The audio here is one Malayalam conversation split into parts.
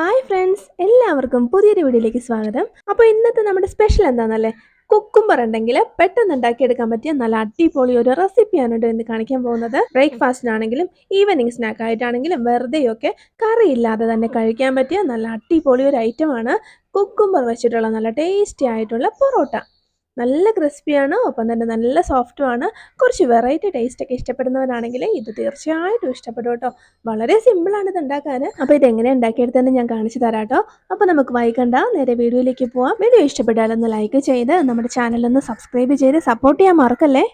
ഹായ് ഫ്രണ്ട്സ് എല്ലാവർക്കും പുതിയൊരു വീഡിയോയിലേക്ക് സ്വാഗതം. അപ്പോൾ ഇന്നത്തെ നമ്മുടെ സ്പെഷ്യൽ എന്താണെന്നല്ലേ കുക്കുംബർ ഉണ്ടെങ്കിൽ പെട്ടെന്ന് ഉണ്ടാക്കിയെടുക്കാൻ പറ്റിയ നല്ല അടിപൊളി ഒരു റെസിപ്പിയാണ് കേട്ടോ ഇന്ന് കാണിക്കാൻ പോകുന്നത്. ബ്രേക്ക്ഫാസ്റ്റിനാണെങ്കിലും ഈവനിങ് സ്നാക്ക് ആയിട്ടാണെങ്കിലും വെറുതെയൊക്കെ കറി ഇല്ലാതെ തന്നെ കഴിക്കാൻ പറ്റിയ നല്ല അടിപൊളി ഒരു ഐറ്റമാണ് കുക്കുംബർ വെച്ചിട്ടുള്ള നല്ല ടേസ്റ്റി ആയിട്ടുള്ള പൊറോട്ട. നല്ല ക്രിസ്പിയാണ് ഒപ്പം തന്നെ നല്ല സോഫ്റ്റുമാണ്. കുറച്ച് വെറൈറ്റി ടേസ്റ്റ് ഒക്കെ ഇഷ്ടപ്പെടുന്നവരാണെങ്കിൽ ഇത് തീർച്ചയായിട്ടും ഇഷ്ടപ്പെടും കേട്ടോ. വളരെ സിമ്പിളാണ് ഇത് ഉണ്ടാക്കാൻ അപ്പോൾ ഇതെങ്ങനെ എങ്ങനെ ഉണ്ടാക്കിയെടുത്തെന്ന് ഞാൻ കാണിച്ചു തരാം കേട്ടോ. അപ്പോൾ നമുക്ക് വൈകണ്ട നേരെ വീഡിയോയിലേക്ക് പോവാം. വീഡിയോ ഇഷ്ടപ്പെട്ടാലൊന്ന് ലൈക്ക് ചെയ്ത് നമ്മുടെ ചാനലൊന്ന് സബ്സ്ക്രൈബ് ചെയ്ത് സപ്പോർട്ട് ചെയ്യാൻ മറക്കല്ലേ?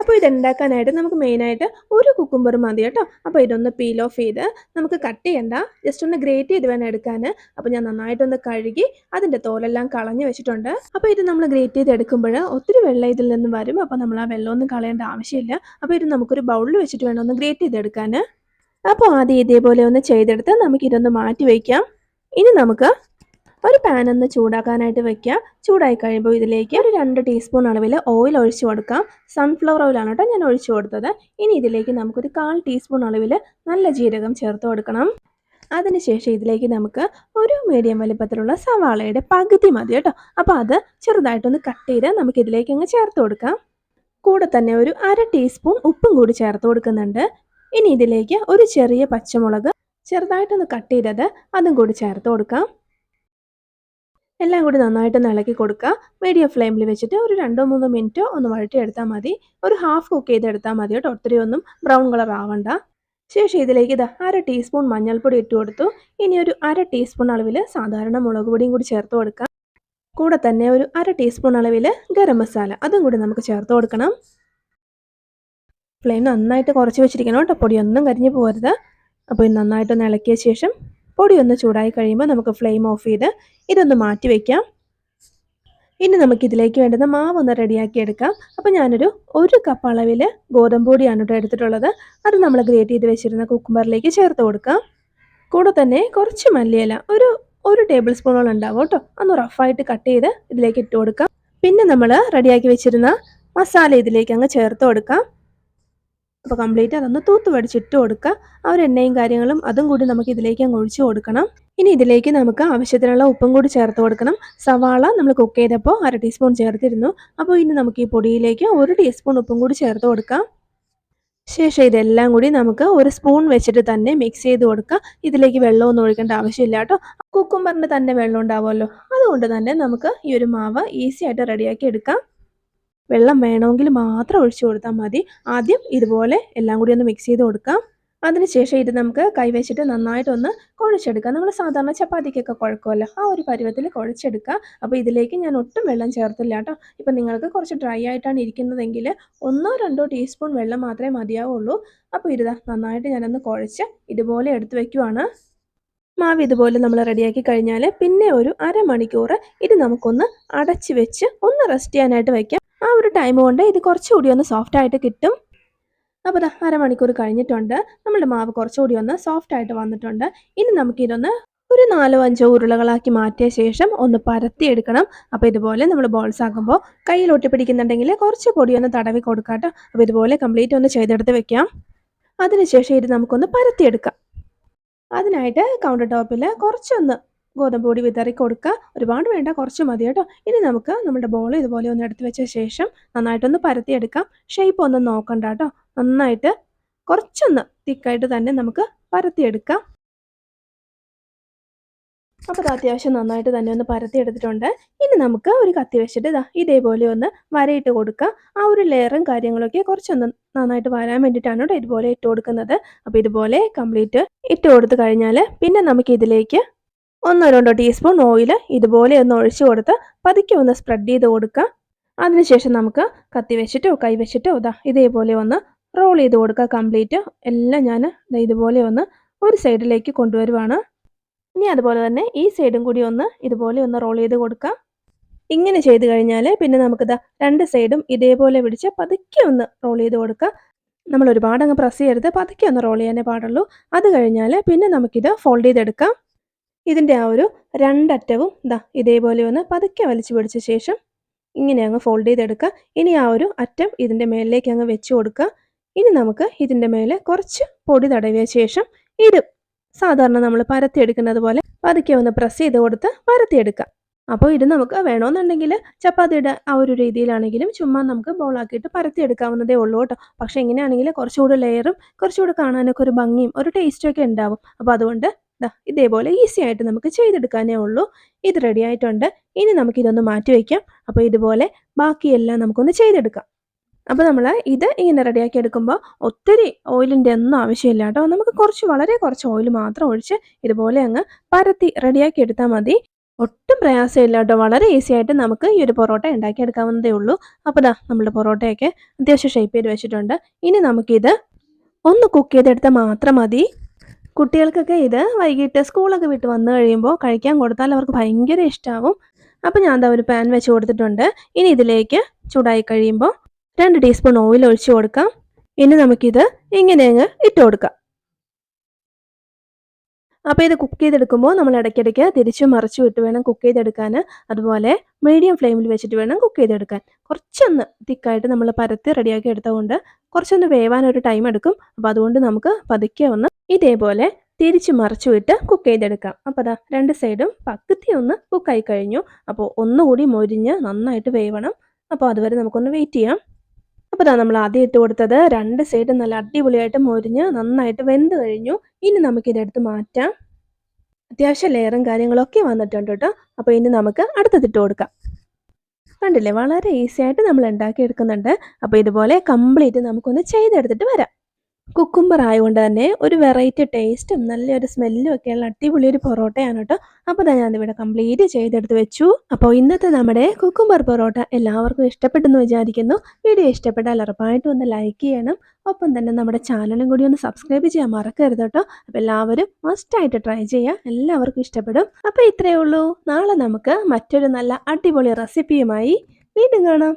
അപ്പോൾ ഇത് ഉണ്ടാക്കാനായിട്ട് നമുക്ക് മെയിനായിട്ട് ഒരു കുക്കുംബർ മതി കേട്ടോ. അപ്പോൾ ഇതൊന്ന് പീൽ ഓഫ് ചെയ്ത് നമുക്ക് കട്ട് ചെയ്യണ്ട. ജസ്റ്റ് ഒന്ന് ഗ്രേറ്റ് ചെയ്ത് വേണം എടുക്കാൻ അപ്പോൾ ഞാൻ നന്നായിട്ടൊന്ന് കഴുകി അതിന്റെ തോലെല്ലാം കളഞ്ഞ് വെച്ചിട്ടുണ്ട്. അപ്പോൾ ഇത് നമ്മൾ ഗ്രേറ്റ് ചെയ്ത് എടുക്കുമ്പോൾ ഒത്തിരി വെള്ളം ഇതിൽ നിന്ന് വരും. അപ്പോൾ നമ്മൾ ആ വെള്ളമൊന്നും കളയേണ്ട ആവശ്യമില്ല. അപ്പോൾ ഇത് നമുക്കൊരു ബൗളിൽ വെച്ചിട്ട് വേണം ഒന്ന് ഗ്രേറ്റ് ചെയ്ത് ചെയ്തെടുക്കാൻ അപ്പോൾ ആദ്യം ഇതേപോലെ ഒന്ന് ചെയ്തെടുത്ത് നമുക്കിതൊന്ന് മാറ്റി വയ്ക്കാം ഇനി നമുക്ക് ഒരു പാൻ ഒന്ന് ചൂടാക്കാനായിട്ട് വെക്കുക. ചൂടായി കഴിയുമ്പോൾ ഇതിലേക്ക് ഒരു രണ്ട് ടീസ്പൂൺ അളവിൽ ഓയിൽ ഒഴിച്ചു കൊടുക്കാം സൺഫ്ലവർ ഓയിലാണ് കേട്ടോ ഞാൻ ഒഴിച്ചു കൊടുത്തത്. ഇനി ഇതിലേക്ക് നമുക്കൊരു കാൽ ടീസ്പൂൺ അളവിൽ നല്ല ജീരകം ചേർത്ത് കൊടുക്കണം. അതിനുശേഷം ഇതിലേക്ക് നമുക്ക് ഒരു മീഡിയം വലിപ്പത്തിലുള്ള സവാളയുടെ പകുതി മതി കേട്ടോ. അപ്പോൾ അത് ചെറുതായിട്ടൊന്ന് കട്ട് ചെയ്ത് നമുക്ക് ഇതിലേക്ക് അങ്ങ് ചേർത്ത് കൊടുക്കാം. കൂടെ തന്നെ ഒരു അര ടീസ്പൂൺ ഉപ്പും കൂടി ചേർത്ത് കൊടുക്കുന്നുണ്ട്. ഇനി ഇതിലേക്ക് ഒരു ചെറിയ പച്ചമുളക് ചെറുതായിട്ടൊന്ന് കട്ട് ചെയ്തത് അതും കൂടി ചേർത്ത് കൊടുക്കാം. എല്ലാം കൂടി നന്നായിട്ട് ഇളക്കി കൊടുക്കുക മീഡിയം ഫ്ലെയിമിൽ വെച്ചിട്ട് ഒരു രണ്ടോ മൂന്നോ മിനിറ്റോ ഒന്ന് വഴറ്റിയെടുത്താൽ മതി. ഒരു ഹാഫ് കുക്ക് ചെയ്തെടുത്താൽ മതി കേട്ടോ. ഒത്തിരി ഒന്നും ബ്രൗൺ കളർ ആവണ്ട. ശേഷം ഇതിലേക്ക് ഇത് അര ടീസ്പൂൺ മഞ്ഞൾപ്പൊടി ഇട്ട് കൊടുത്തു. ഇനി ഒരു അര ടീസ്പൂൺ അളവിൽ സാധാരണ മുളക് പൊടിയും കൂടി ചേർത്ത് കൊടുക്കാം. കൂടെ തന്നെ ഒരു അര ടീസ്പൂൺ അളവിൽ ഗരം മസാല അതും കൂടി നമുക്ക് ചേർത്ത് കൊടുക്കണം. ഫ്ലെയിം നന്നായിട്ട് കുറച്ച് വെച്ചിരിക്കണം കേട്ടോ. പൊടിയൊന്നും കരിഞ്ഞു പോകരുത്. അപ്പോൾ ഇത് നന്നായിട്ടൊന്ന് ഇളക്കിയ ശേഷം പൊടി ഒന്ന് ചൂടായി കഴിയുമ്പോൾ നമുക്ക് ഫ്ലെയിം ഓഫ് ചെയ്ത് ഇതൊന്ന് മാറ്റി വയ്ക്കാം ഇനി നമുക്കിതിലേക്ക് വേണ്ടുന്ന മാവ് ഒന്ന് റെഡിയാക്കി എടുക്കാം. അപ്പോൾ ഞാനൊരു ഒരു കപ്പ് അളവിൽ ഗോതമ്പ് പൊടിയാണ് കേട്ടോ എടുത്തിട്ടുള്ളത്. അത് നമ്മൾ ഗ്രേറ്റ് ചെയ്ത് വെച്ചിരുന്ന കുക്കുംബറിലേക്ക് ചേർത്ത് കൊടുക്കാം. കൂടെ തന്നെ കുറച്ച് മല്ലിയില ഒരു ഒരു ടേബിൾ സ്പൂണോളം ഉണ്ടാവും കേട്ടോ ഒന്ന് റഫായിട്ട് കട്ട് ചെയ്ത് ഇതിലേക്ക് ഇട്ട് കൊടുക്കാം. പിന്നെ നമ്മൾ റെഡിയാക്കി വെച്ചിരുന്ന മസാല ഇതിലേക്ക് അങ്ങ് ചേർത്ത് കൊടുക്കാം. അപ്പോൾ കംപ്ലീറ്റ് അതൊന്ന് തൂത്ത് വടിച്ചിട്ട് കൊടുക്കുക. ആ ഒരു എണ്ണയും കാര്യങ്ങളും അതും കൂടി നമുക്ക് ഇതിലേക്ക് അങ്ങ് ഒഴിച്ചു കൊടുക്കണം. ഇനി ഇതിലേക്ക് നമുക്ക് ആവശ്യത്തിനുള്ള ഉപ്പും കൂടി ചേർത്ത് കൊടുക്കണം. സവാള നമ്മൾ കുക്ക് ചെയ്തപ്പോൾ അര ടീസ്പൂൺ ചേർത്തിരുന്നു. അപ്പോൾ ഇനി നമുക്ക് ഈ പൊടിയിലേക്ക് ഒരു ടീസ്പൂൺ ഉപ്പും കൂടി ചേർത്ത് കൊടുക്കാം. ശേഷം ഇതെല്ലാം കൂടി നമുക്ക് ഒരു സ്പൂൺ വെച്ചിട്ട് തന്നെ മിക്സ് ചെയ്ത് കൊടുക്കുക. ഇതിലേക്ക് വെള്ളമൊന്നും ഒഴിക്കേണ്ട ആവശ്യമില്ല കേട്ടോ. കുക്കുംബറിന് തന്നെ വെള്ളം ഉണ്ടാവുമല്ലോ. അതുകൊണ്ട് തന്നെ നമുക്ക് ഈ ഒരു മാവ് ഈസി ആയിട്ട് റെഡിയാക്കി എടുക്കാം. വെള്ളം വേണമെങ്കിൽ മാത്രം ഒഴിച്ചു കൊടുത്താൽ മതി. ആദ്യം ഇതുപോലെ എല്ലാം കൂടി ഒന്ന് മിക്സ് ചെയ്ത് കൊടുക്കാം. അതിനുശേഷം ഇത് നമുക്ക് കൈവച്ചിട്ട് നന്നായിട്ടൊന്ന് കുഴച്ചെടുക്കാം. നമ്മൾ സാധാരണ ചപ്പാത്തിക്കൊക്കെ കുഴക്കുമല്ലോ. ആ ഒരു പരുവത്തിൽ കുഴച്ചെടുക്കുക അപ്പോൾ ഇതിലേക്ക് ഞാൻ ഒട്ടും വെള്ളം ചേർത്തില്ല കേട്ടോ. ഇപ്പം നിങ്ങൾക്ക് കുറച്ച് ഡ്രൈ ആയിട്ടാണ് ഇരിക്കുന്നതെങ്കിൽ ഒന്നോ രണ്ടോ ടീസ്പൂൺ വെള്ളം മാത്രമേ മതിയാവുള്ളൂ. അപ്പോൾ ഇരുതാ നന്നായിട്ട് ഞാനൊന്ന് കുഴച്ച് ഇതുപോലെ എടുത്തു വയ്ക്കുവാണ് മാവ് ഇതുപോലെ നമ്മൾ റെഡിയാക്കി കഴിഞ്ഞാൽ പിന്നെ ഒരു അരമണിക്കൂർ ഇത് നമുക്കൊന്ന് അടച്ച് വെച്ച് ഒന്ന് റെസ്റ്റ് ചെയ്യാനായിട്ട് വയ്ക്കാം ആ ഒരു ടൈം കൊണ്ട് ഇത് കുറച്ചുകൂടി ഒന്ന് സോഫ്റ്റ് ആയിട്ട് കിട്ടും. അപ്പോൾ അരമണിക്കൂർ കഴിഞ്ഞിട്ടുണ്ട്. നമ്മുടെ മാവ് കുറച്ചുകൂടി ഒന്ന് സോഫ്റ്റ് ആയിട്ട് വന്നിട്ടുണ്ട്. ഇനി നമുക്കിതൊന്ന് ഒരു നാലോ അഞ്ചോ ഉരുളകളാക്കി മാറ്റിയ ശേഷം ഒന്ന് പരത്തി എടുക്കണം അപ്പോൾ ഇതുപോലെ നമ്മൾ ബോൾസ് ആക്കുമ്പോൾ കയ്യിൽ ഒട്ടിപ്പിടിക്കുന്നുണ്ടെങ്കിൽ കുറച്ച് പൊടി ഒന്ന് തടവി കൊടുക്കാട്ടോ അപ്പോൾ ഇതുപോലെ കംപ്ലീറ്റ് ഒന്ന് ചെയ്തെടുത്ത് വെക്കാം. അതിനുശേഷം ഇത് നമുക്കൊന്ന് പരത്തിയെടുക്കാം. അതിനായിട്ട് കൗണ്ടർ ടോപ്പിൽ കുറച്ചൊന്ന് ഗോതമ്പ് പൊടി വിതറി കൊടുക്കുക. ഒരുപാട് വേണ്ട കുറച്ച് മതി കേട്ടോ. ഇനി നമുക്ക് നമ്മുടെ ബോൾ ഇതുപോലെ ഒന്ന് എടുത്തു വെച്ച ശേഷം നന്നായിട്ടൊന്ന് പരത്തിയെടുക്കാം. ഷേപ്പ് ഒന്ന് നോക്കണ്ട കേട്ടോ. നന്നായിട്ട് കുറച്ചൊന്ന് തിക്കായിട്ട് തന്നെ നമുക്ക് പരത്തിയെടുക്കാം. അപ്പോൾ അത് അത്യാവശ്യം നന്നായിട്ട് തന്നെ ഒന്ന് പരത്തി എടുത്തിട്ടുണ്ട് ഇനി നമുക്ക് ഒരു കത്തി വെച്ചിട്ട് ഇതാ ഇതേപോലെ ഒന്ന് വരയിട്ട് കൊടുക്കുക. ആ ഒരു ലെയറും കാര്യങ്ങളൊക്കെ കുറച്ചൊന്ന് നന്നായിട്ട് വരാൻ വേണ്ടിയിട്ടാണ് കേട്ടോ ഇതുപോലെ ഇട്ട് കൊടുക്കുന്നത്. അപ്പോൾ ഇതുപോലെ കംപ്ലീറ്റ് ഇട്ട് കൊടുത്തു കഴിഞ്ഞാൽ പിന്നെ നമുക്ക് ഇതിലേക്ക് ഒന്നോ രണ്ടോ ടീസ്പൂൺ ഓയിൽ ഇതുപോലെ ഒന്ന് ഒഴിച്ചു കൊടുത്ത് പതുക്കെ ഒന്ന് സ്പ്രെഡ് ചെയ്ത് കൊടുക്കുക. അതിനുശേഷം നമുക്ക് കത്തി വെച്ചിട്ടോ കൈ വെച്ചിട്ടോ ഇതാ ഇതേപോലെ ഒന്ന് റോൾ ചെയ്ത് കൊടുക്കുക കംപ്ലീറ്റ് എല്ലാം ഞാൻ ഇതുപോലെ ഒന്ന് ഒരു സൈഡിലേക്ക് കൊണ്ടുവരുവാണ്. ഇനി അതുപോലെ തന്നെ ഈ സൈഡും കൂടി ഒന്ന് ഇതുപോലെ ഒന്ന് റോൾ ചെയ്ത് കൊടുക്കുക ഇങ്ങനെ ചെയ്ത് കഴിഞ്ഞാൽ പിന്നെ നമുക്കിതാ രണ്ട് സൈഡും ഇതേപോലെ പിടിച്ച് പതുക്കെ ഒന്ന് റോൾ ചെയ്ത് കൊടുക്കുക. നമ്മൾ ഒരുപാട് അങ്ങ് പ്രസ് ചെയ്യരുത് പതുക്കെ ഒന്ന് റോൾ ചെയ്യാനേ പാടുള്ളൂ. അത് കഴിഞ്ഞാൽ പിന്നെ നമുക്കിത് ഫോൾഡ് ചെയ്തെടുക്കാം. ഇതിന്റെ ആ ഒരു രണ്ടറ്റവും ദാ ഇതേപോലെ ഒന്ന് പതുക്കെ വലിച്ചു പിടിച്ച ശേഷം ഇങ്ങനെ അങ്ങ് ഫോൾഡ് ചെയ്തെടുക്കുക. ഇനി ആ ഒരു അറ്റം ഇതിന്റെ മേലിലേക്ക് അങ്ങ് വെച്ച് കൊടുക്കുക. ഇനി നമുക്ക് ഇതിന്റെ മേലെ കുറച്ച് പൊടി തടവിയ ശേഷം ഇത് സാധാരണ നമ്മൾ പരത്തിയെടുക്കുന്നത് പോലെ പതുക്കെ ഒന്ന് പ്രസ് ചെയ്ത് കൊടുത്ത് പരത്തിയെടുക്കാം അപ്പോൾ ഇത് നമുക്ക് വേണമെന്നുണ്ടെങ്കിൽ ചപ്പാത്തിയുടെ ആ ഒരു രീതിയിലാണെങ്കിലും ചുമ്മാ നമുക്ക് ബോളാക്കിയിട്ട് പരത്തിയെടുക്കാവുന്നതേ ഉള്ളൂ കേട്ടോ. പക്ഷേ എങ്ങനെയാണെങ്കിൽ കുറച്ചുകൂടി ലെയറും കുറച്ചുകൂടി കാണാനൊക്കെ ഒരു ഭംഗിയും ഒരു ടേസ്റ്റും ഒക്കെ ഉണ്ടാവും. അപ്പോൾ അതുകൊണ്ട് ഇതേപോലെ ഈസി ആയിട്ട് നമുക്ക് ചെയ്തെടുക്കാനേ ഉള്ളൂ. ഇത് റെഡി ആയിട്ടുണ്ട്. ഇനി നമുക്കിതൊന്ന് മാറ്റി വയ്ക്കാം. അപ്പോൾ ഇതുപോലെ ബാക്കിയെല്ലാം നമുക്കൊന്ന് ചെയ്തെടുക്കാം. അപ്പോൾ നമ്മൾ ഇത് ഇങ്ങനെ റെഡിയാക്കി എടുക്കുമ്പോൾ ഒത്തിരി ഓയിലിന്റെ ഒന്നും ആവശ്യമില്ല കേട്ടോ. നമുക്ക് കുറച്ച് വളരെ കുറച്ച് ഓയിൽ മാത്രം ഒഴിച്ച് ഇതുപോലെ അങ്ങ് പരത്തി റെഡിയാക്കി എടുത്താൽ മതി. ഒട്ടും പ്രയാസമില്ല കേട്ടോ. വളരെ ഈസി ആയിട്ട് നമുക്ക് ഈ ഒരു പൊറോട്ട ഉണ്ടാക്കിയെടുക്കാവുന്നതേ ഉള്ളൂ. അപ്പോൾ ദാ നമ്മുടെ പൊറോട്ടയൊക്കെ അത്യാവശ്യം ഷേപ്പ് ചെയ്ത് വെച്ചിട്ടുണ്ട്. ഇനി നമുക്കിത് ഒന്ന് കുക്ക് ചെയ്തെടുത്താൽ മാത്രം മതി. കുട്ടികൾക്കൊക്കെ ഇത് വൈകിട്ട് സ്കൂളൊക്കെ വിട്ട് വന്നു കഴിയുമ്പോൾ കഴിക്കാൻ കൊടുത്താൽ അവർക്ക് ഭയങ്കര ഇഷ്ടമാവും അപ്പോൾ ഞാൻ ഒരു പാൻ വെച്ച് കൊടുത്തിട്ടുണ്ട്. ഇനി ഇതിലേക്ക് ചൂടായി കഴിയുമ്പോൾ രണ്ട് ടീസ്പൂൺ ഓയിൽ ഒഴിച്ച് കൊടുക്കാം. ഇനി നമുക്കിത് ഇങ്ങനെ അങ്ങ് ഇട്ട് കൊടുക്കാം. അപ്പോൾ ഇത് കുക്ക് ചെയ്തെടുക്കുമ്പോൾ നമ്മൾ ഇടയ്ക്കിടയ്ക്ക് തിരിച്ചു മറിച്ചു വിട്ട് വേണം കുക്ക് ചെയ്തെടുക്കാൻ. അതുപോലെ മീഡിയം ഫ്ലെയിമിൽ വെച്ചിട്ട് വേണം കുക്ക് ചെയ്തെടുക്കാൻ. കുറച്ചൊന്ന് തിക്കായിട്ട് നമ്മൾ പരത്തി റെഡിയാക്കി എടുത്തതുകൊണ്ട് കുറച്ചൊന്ന് വേവാനൊരു ടൈം എടുക്കും. അപ്പോൾ അതുകൊണ്ട് നമുക്ക് പതുക്കെ ഒന്ന് ഇതേപോലെ തിരിച്ച് മറിച്ചു വിട്ട് കുക്ക് ചെയ്തെടുക്കാം. അപ്പോൾ അതാ രണ്ട് സൈഡും പകുതി ഒന്ന് കുക്കായി കഴിഞ്ഞു. അപ്പോൾ ഒന്നുകൂടി മൊരിഞ്ഞ് നന്നായിട്ട് വേവണം. അപ്പോൾ അതുവരെ നമുക്കൊന്ന് വെയിറ്റ് ചെയ്യാം. അപ്പോൾ ഇതാ നമ്മൾ ആദ്യം ഇട്ട് കൊടുത്തത് രണ്ട് സൈഡും നല്ല അടിപൊളിയായിട്ട് മൊരിഞ്ഞ് നന്നായിട്ട് വെന്ത് കഴിഞ്ഞു. ഇനി നമുക്കിതെടുത്ത് മാറ്റാം. അത്യാവശ്യം ലെയറും കാര്യങ്ങളൊക്കെ വന്നിട്ടുണ്ട് കേട്ടോ. അപ്പോൾ ഇനി നമുക്ക് അടുത്തതിട്ട് കൊടുക്കാം. കണ്ടില്ലേ? വളരെ ഈസി ആയിട്ട് നമ്മൾ ഉണ്ടാക്കിയെടുക്കുന്നുണ്ട്. അപ്പോൾ ഇതുപോലെ കംപ്ലീറ്റ് നമുക്കൊന്ന് ചെയ്തെടുത്തിട്ട് വരാം. കുക്കുംബർ ആയതുകൊണ്ട് തന്നെ ഒരു വെറൈറ്റി ടേസ്റ്റും നല്ലൊരു സ്മെല്ലും ഒക്കെയുള്ള അടിപൊളി ഒരു പൊറോട്ടയാണ് കേട്ടോ. അപ്പോൾ ഞാൻ ഞാനിവിടെ കംപ്ലീറ്റ് ചെയ്തെടുത്ത് വെച്ചു. അപ്പോൾ ഇന്നത്തെ നമ്മുടെ കുക്കുംബർ പൊറോട്ട എല്ലാവർക്കും ഇഷ്ടപ്പെട്ടെന്ന് വിചാരിക്കുന്നു. വീഡിയോ ഇഷ്ടപ്പെട്ടാൽ ഉറപ്പായിട്ടും ഒന്ന് ലൈക്ക് ചെയ്യണം. ഒപ്പം തന്നെ നമ്മുടെ ചാനലും കൂടി ഒന്ന് സബ്സ്ക്രൈബ് ചെയ്യാൻ മറക്കരുത് കേട്ടോ. അപ്പോൾ എല്ലാവരും മസ്റ്റായിട്ട് ട്രൈ ചെയ്യുക എല്ലാവർക്കും ഇഷ്ടപ്പെടും. അപ്പോൾ ഇത്രയേ ഉള്ളൂ. നാളെ നമുക്ക് മറ്റൊരു നല്ല അടിപൊളി റെസിപ്പിയുമായി വീണ്ടും കാണാം.